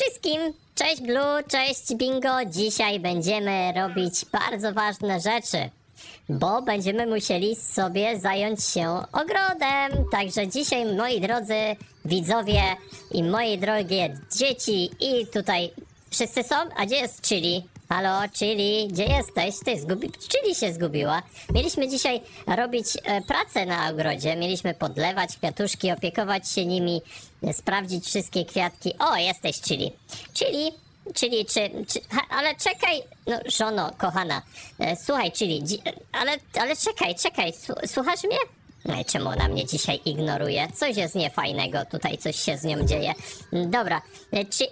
wszystkim! Cześć Blue, cześć Bingo! Dzisiaj będziemy robić bardzo ważne rzeczy, bo będziemy musieli sobie zająć się ogrodem. Także dzisiaj, moi drodzy widzowie i moje drogie dzieci i tutaj wszyscy są? A gdzie jest Chili? Halo, Chili, gdzie jesteś? Ty, zgubi... Chili się zgubiła. Mieliśmy dzisiaj robić e, pracę na ogrodzie, mieliśmy podlewać kwiatuszki, opiekować się nimi, e, sprawdzić wszystkie kwiatki. O, jesteś Chili. Chili, Chili, czy... czy ha, ale czekaj, no żono, kochana, e, słuchaj Chili, dzi... ale, ale czekaj, czekaj, Słu- słuchasz mnie? No i czemu ona mnie dzisiaj ignoruje? Coś jest niefajnego, tutaj coś się z nią dzieje. Dobra, e, czy...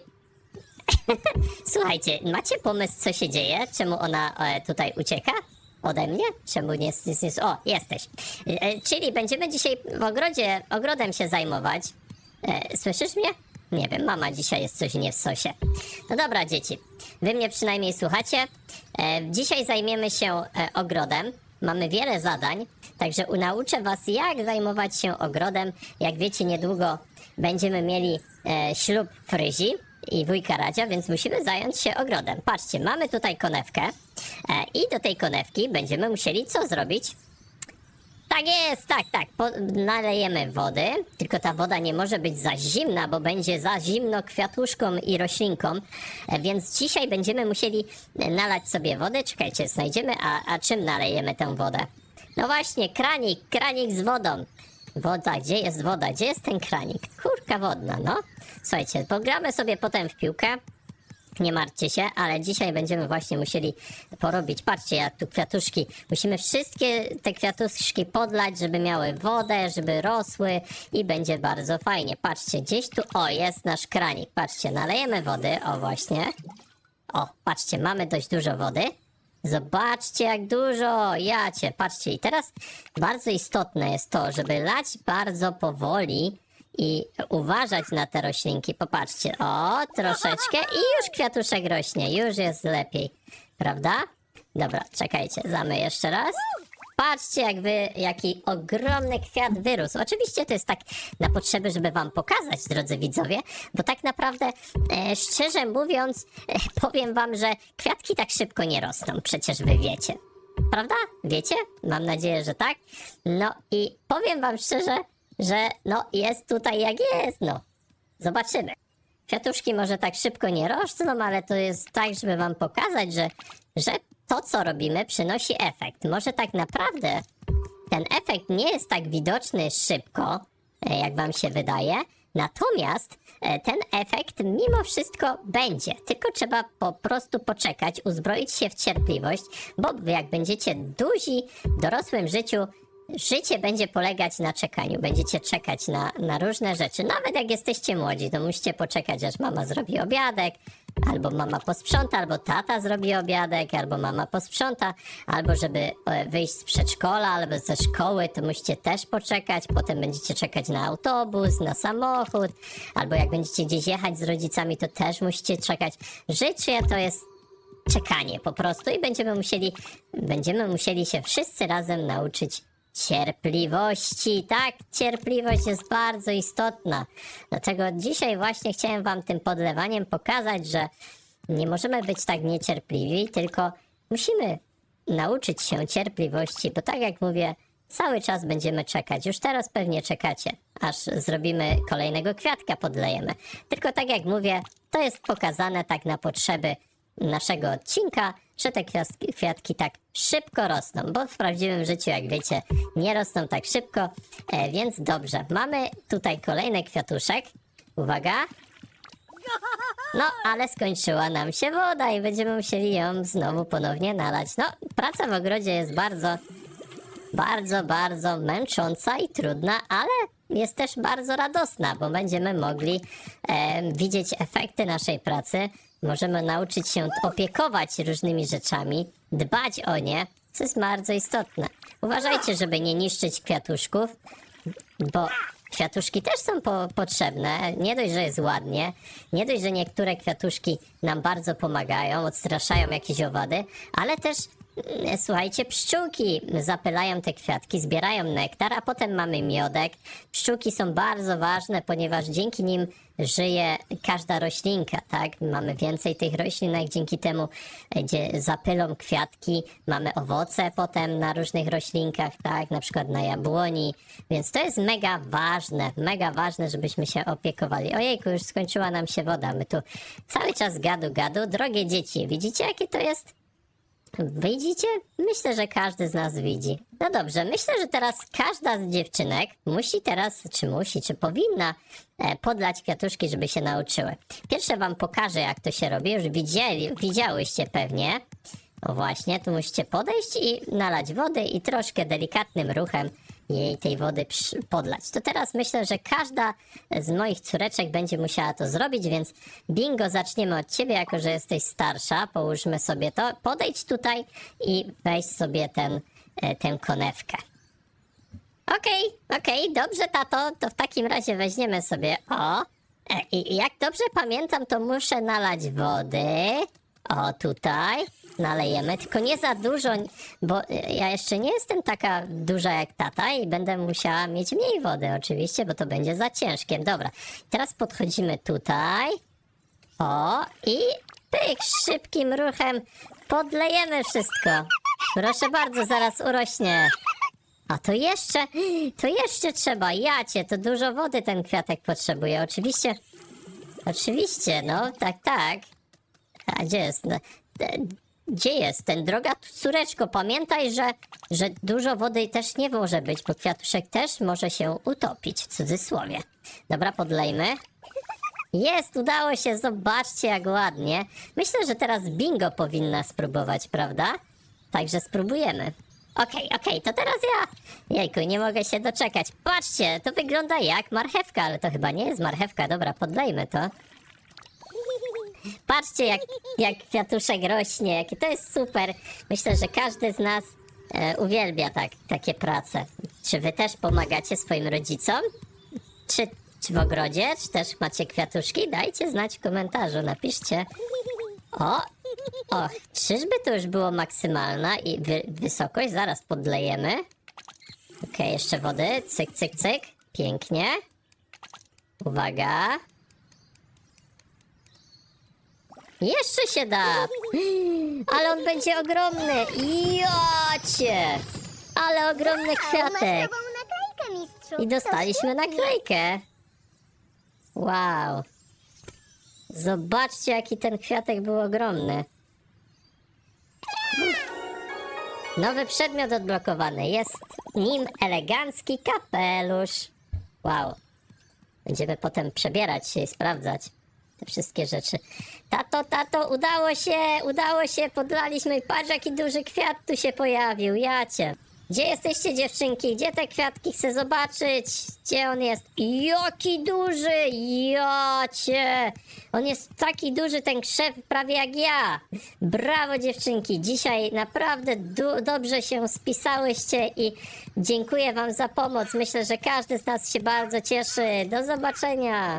Słuchajcie, macie pomysł, co się dzieje? Czemu ona e, tutaj ucieka? Ode mnie? Czemu nie, nie, nie O, jesteś. E, czyli będziemy dzisiaj w ogrodzie, ogrodem się zajmować. E, słyszysz mnie? Nie wiem, mama dzisiaj jest coś nie w sosie. No dobra, dzieci. Wy mnie przynajmniej słuchacie. E, dzisiaj zajmiemy się e, ogrodem. Mamy wiele zadań, także nauczę was, jak zajmować się ogrodem. Jak wiecie, niedługo będziemy mieli e, ślub Fryzi i wujka Radzia, więc musimy zająć się ogrodem. Patrzcie, mamy tutaj konewkę e, i do tej konewki będziemy musieli co zrobić? Tak jest, tak, tak. Po, nalejemy wody, tylko ta woda nie może być za zimna, bo będzie za zimno kwiatuszkom i roślinkom, e, więc dzisiaj będziemy musieli nalać sobie wodę. Czekajcie, znajdziemy, a, a czym nalejemy tę wodę? No właśnie, kranik, kranik z wodą. Woda, gdzie jest woda? Gdzie jest ten kranik? Kurka wodna, no. Słuchajcie, pogramy sobie potem w piłkę. Nie martwcie się, ale dzisiaj będziemy właśnie musieli porobić. Patrzcie, jak tu kwiatuszki. Musimy wszystkie te kwiatuszki podlać, żeby miały wodę, żeby rosły i będzie bardzo fajnie. Patrzcie, gdzieś tu, o, jest nasz kranik. Patrzcie, nalejemy wody, o właśnie. O, patrzcie, mamy dość dużo wody. Zobaczcie, jak dużo, jacie, patrzcie. I teraz bardzo istotne jest to, żeby lać bardzo powoli i uważać na te roślinki. Popatrzcie, o, troszeczkę i już kwiatuszek rośnie, już jest lepiej, prawda? Dobra, czekajcie, zamy jeszcze raz. Patrzcie, jak wy, jaki ogromny kwiat wyrósł. Oczywiście to jest tak na potrzeby, żeby wam pokazać, drodzy widzowie, bo tak naprawdę, e, szczerze mówiąc, e, powiem wam, że kwiatki tak szybko nie rosną, przecież wy wiecie. Prawda? Wiecie? Mam nadzieję, że tak. No i powiem wam szczerze, że no jest tutaj jak jest, no. Zobaczymy. Kwiatuszki może tak szybko nie rosną, ale to jest tak, żeby wam pokazać, że, że to, co robimy, przynosi efekt. Może tak naprawdę ten efekt nie jest tak widoczny szybko, e, jak wam się wydaje, natomiast e, ten efekt mimo wszystko będzie. Tylko trzeba po prostu poczekać, uzbroić się w cierpliwość, bo jak będziecie duzi w dorosłym życiu, Życie będzie polegać na czekaniu. Będziecie czekać na, na różne rzeczy. Nawet jak jesteście młodzi, to musicie poczekać, aż mama zrobi obiadek, albo mama posprząta, albo tata zrobi obiadek, albo mama posprząta, albo żeby e, wyjść z przedszkola, albo ze szkoły, to musicie też poczekać. Potem będziecie czekać na autobus, na samochód, albo jak będziecie gdzieś jechać z rodzicami, to też musicie czekać. Życie to jest czekanie po prostu i będziemy musieli, będziemy musieli się wszyscy razem nauczyć cierpliwości. Tak, cierpliwość jest bardzo istotna. Dlatego dzisiaj właśnie chciałem wam tym podlewaniem pokazać, że nie możemy być tak niecierpliwi, tylko musimy nauczyć się cierpliwości, bo tak jak mówię, cały czas będziemy czekać. Już teraz pewnie czekacie, aż zrobimy kolejnego kwiatka, podlejemy. Tylko tak jak mówię, to jest pokazane tak na potrzeby naszego odcinka, że te kwiatki, kwiatki tak szybko rosną, bo w prawdziwym życiu, jak wiecie, nie rosną tak szybko, e, więc dobrze. Mamy tutaj kolejny kwiatuszek. Uwaga. No, ale skończyła nam się woda i będziemy musieli ją znowu ponownie nalać. No, praca w ogrodzie jest bardzo, bardzo, bardzo męcząca i trudna, ale jest też bardzo radosna, bo będziemy mogli e, widzieć efekty naszej pracy. Możemy nauczyć się opiekować różnymi rzeczami, dbać o nie, co jest bardzo istotne. Uważajcie, żeby nie niszczyć kwiatuszków, bo kwiatuszki też są po, potrzebne. Nie dość, że jest ładnie, nie dość, że niektóre kwiatuszki nam bardzo pomagają, odstraszają jakieś owady, ale też Słuchajcie, pszczółki zapylają te kwiatki, zbierają nektar, a potem mamy miodek. Pszczółki są bardzo ważne, ponieważ dzięki nim żyje każda roślinka, tak? Mamy więcej tych roślinek, dzięki temu, e, gdzie zapylą kwiatki, mamy owoce potem na różnych roślinkach, tak? Na przykład na jabłoni, więc to jest mega ważne, mega ważne, żebyśmy się opiekowali. Ojejku, już skończyła nam się woda, my tu cały czas gadu, gadu. Drogie dzieci, widzicie jakie to jest Widzicie? Myślę, że każdy z nas widzi. No dobrze, myślę, że teraz każda z dziewczynek musi teraz, czy musi, czy powinna e, podlać kwiatuszki, żeby się nauczyły. Pierwsze wam pokażę, jak to się robi. Już widzieli, widziałyście pewnie. O właśnie, tu musicie podejść i nalać wody i troszkę delikatnym ruchem jej tej wody podlać. To teraz myślę, że każda z moich córeczek będzie musiała to zrobić, więc bingo, zaczniemy od ciebie, jako że jesteś starsza. Połóżmy sobie to. Podejdź tutaj i weź sobie ten, e, tę konewkę. Okej, okej, dobrze, tato, to w takim razie weźmiemy sobie. O, e, i jak dobrze pamiętam, to muszę nalać wody. O, tutaj nalejemy, tylko nie za dużo, bo e, ja jeszcze nie jestem taka duża jak tata i będę musiała mieć mniej wody, oczywiście, bo to będzie za ciężkie. Dobra, teraz podchodzimy tutaj. O, i pyk, szybkim ruchem podlejemy wszystko. Proszę bardzo, zaraz urośnie. A to jeszcze, to jeszcze trzeba, jacie, to dużo wody ten kwiatek potrzebuje, oczywiście. Oczywiście, no, tak, tak. A gdzie jest? Gdzie jest ten droga córeczko? Pamiętaj, że, że dużo wody też nie może być, bo kwiatuszek też może się utopić, w cudzysłowie. Dobra, podlejmy. Jest, udało się, zobaczcie jak ładnie. Myślę, że teraz bingo powinna spróbować, prawda? Także spróbujemy. Okej, okej, to teraz ja. Jejku, nie mogę się doczekać. Patrzcie, to wygląda jak marchewka, ale to chyba nie jest marchewka. Dobra, podlejmy to. Patrzcie, jak, jak kwiatuszek rośnie, jakie to jest super. Myślę, że każdy z nas e, uwielbia tak, takie prace. Czy wy też pomagacie swoim rodzicom? Czy, czy w ogrodzie? Czy też macie kwiatuszki? Dajcie znać w komentarzu, napiszcie. O, o, czyżby to już było maksymalna i wy, wysokość? Zaraz podlejemy. Okej, jeszcze wody. Cyk, cyk, cyk. Pięknie. Uwaga. Jeszcze się da. Ale on będzie ogromny. Jocie. Ale ogromny Masz kwiatek. nową naklejkę, mistrzu. I dostaliśmy To świetnie. naklejkę. Wow. Zobaczcie, jaki ten kwiatek był ogromny. Nowy przedmiot odblokowany. Jest nim elegancki kapelusz. Wow. Będziemy potem przebierać się i sprawdzać te wszystkie rzeczy. Tato, tato, udało się, udało się, podlaliśmy. Patrz, jaki duży kwiat tu się pojawił, jacie. Gdzie jesteście dziewczynki? Gdzie te kwiatki? Chcę zobaczyć. Gdzie on jest? Jaki duży! Jacie! On jest taki duży, ten krzew, prawie jak ja. Brawo dziewczynki. Dzisiaj naprawdę dobrze się spisałyście i dziękuję wam za pomoc. Myślę, że każdy z nas się bardzo cieszy. Do zobaczenia.